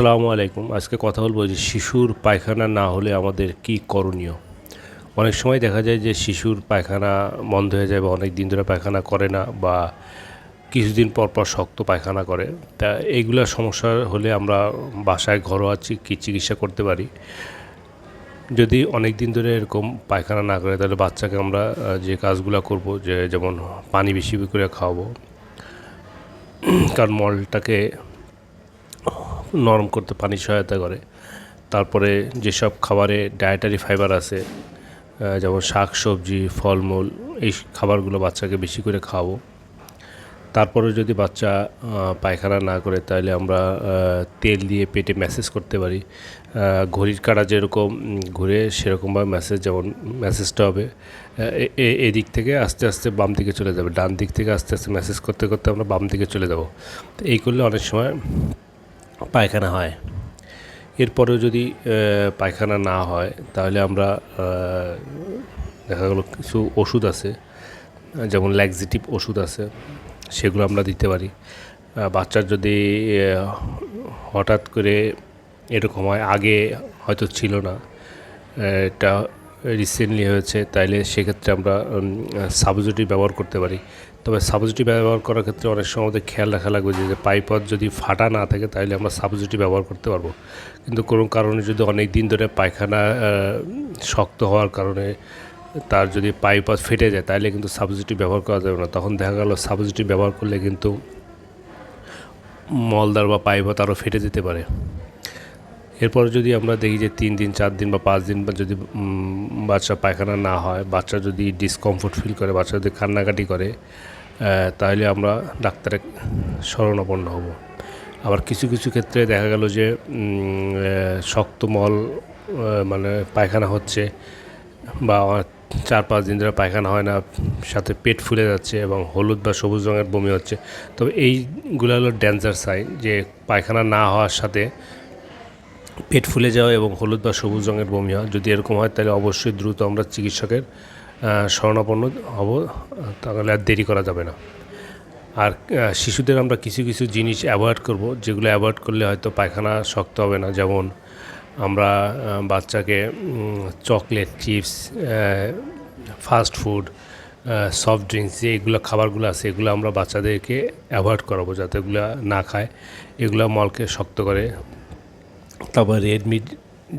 আসসালামু আলাইকুম। আজকে কথা বলব যে শিশুর পায়খানা না হলে আমাদের কি করণীয়? অনেক সময় দেখা যায় যে শিশুর পায়খানা বন্ধ হয়ে যায় বা অনেক দিন ধরে পায়খানা করে না বা কিছুদিন পর পর শক্ত পায়খানা করে। তা এইগুলো সমস্যা হলে আমরা বাসায় ঘরোয়া চিকিৎসা করতে পারি। যদি অনেক দিন ধরে এরকম পায়খানা না করে, তাহলে বাচ্চাকে আমরা যে কাজগুলো করব, যে যেমন পানি বেশি করে খাওয়াবো। কারণ মলটাকে নরম করতে পানি সহায়তা করে। তারপরে যেসব খাবারে ডায়েটারি ফাইবার আছে যেমন শাক সবজি ফলমূল, এই খাবারগুলো বাচ্চাকে বেশি করে খাওয়াবো। তারপরে যদি বাচ্চা পায়খানা না করে, তাহলে আমরা তেল দিয়ে পেটে ম্যাসেজ করতে পারি। ঘড়ির কাটা যেরকম ঘুরে সেরকমভাবে ম্যাসেজ যেমন ম্যাসেজটা হবে এদিক থেকে আস্তে আস্তে বাম দিকে চলে যাবে। ডান দিক থেকে আস্তে আস্তে ম্যাসেজ করতে করতে আমরা বাম দিকে চলে যাব। তো এই করলে অনেক সময় পায়খানা হয়। এরপরেও যদি পায়খানা না হয়, তাহলে আমরা দেখা গেলো কিছু ওষুধ আছে, যেমন ল্যাক্সিটিভ ওষুধ আছে, সেগুলো আমরা দিতে পারি। বাচ্চার যদি হঠাৎ করে এরকম হয়, আগে হয়তো ছিল না এটা রিসেন্টলি হয়েছে, তাইলে সেক্ষেত্রে আমরা সাবজুটি ব্যবহার করতে পারি। তবে সাবজুটি ব্যবহার করার ক্ষেত্রে অনেক সময় আমাদের খেয়াল রাখা লাগবে যে পাইপথ যদি ফাটা না থাকে তাহলে আমরা সাবজুটি ব্যবহার করতে পারব। কিন্তু কোনো কারণে যদি অনেক দিন ধরে পায়খানা শক্ত হওয়ার কারণে তার যদি পাইপথ ফেটে যায় তাহলে কিন্তু সাবজুটি ব্যবহার করা যাবে না। তখন দেখা গেল সাবজুটি ব্যবহার করলে কিন্তু মলদার বা পাইপথ আরও ফেটে যেতে পারে। এরপর যদি আমরা দেখি যে তিন দিন, চার দিন বা পাঁচ দিন বা যদি বাচ্চা পায়খানা না হয়, বাচ্চা যদি ডিসকমফোর্ট ফিল করে, বাচ্চা যদি কান্নাকাটি করে তাহলে আমরা ডাক্তারের শরণাপন্ন হব। আবার কিছু কিছু ক্ষেত্রে দেখা গেল যে শক্ত মল মানে পায়খানা হচ্ছে বা চার, পাঁচ দিন ধরে পায়খানা হয় না, সাথে পেট ফুলে যাচ্ছে এবং হলুদ বা সবুজ রঙের বমি হচ্ছে। তবে এইগুলো হলো ডেঞ্জার সাইন যে পায়খানা না হওয়ার সাথে পেট ফুলে যাওয়া এবং হলুদ বা সবুজ রঙের বমি হয় যদি এরকম হয়, তাহলে অবশ্যই দ্রুত আমরা চিকিৎসকের শরণাপন্ন হব তাহলে আর দেরি করা যাবে না। আর শিশুদের আমরা কিছু কিছু জিনিস অ্যাভয়েড করব, যেগুলো অ্যাভয়েড করলে হয়তো পায়খানা শক্ত হবে না, যেমন আমরা বাচ্চাকে chocolate, chips fast food soft drinks, যে এগুলো খাবারগুলো আছে, এগুলো আমরা বাচ্চাদেরকে অ্যাভয়েড করাবো যাতে এগুলো না খায়। এগুলো মলকে শক্ত করে তারপর রেডমি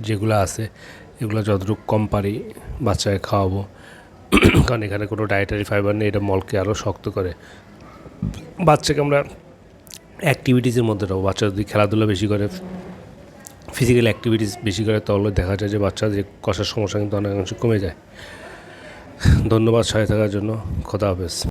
যেগুলো আছে, এগুলো যতটুকু কম পারি বাচ্চাকে খাওয়াবো। কারণ এখানে কোনো ডায়েটারি ফাইবার নেই, এটা মলকে আরও শক্ত করে। বাচ্চাকে আমরা অ্যাক্টিভিটিসের মধ্যে রাখব। বাচ্চা যদি খেলাধুলা বেশি করে ফিজিক্যাল অ্যাক্টিভিটিস বেশি করে, তাহলে দেখা যায় যে বাচ্চা যে কষার সমস্যা কিন্তু অনেকাংশে কমে যায়। ধন্যবাদ সহায় থাকার জন্য। খোদা হাফেজ।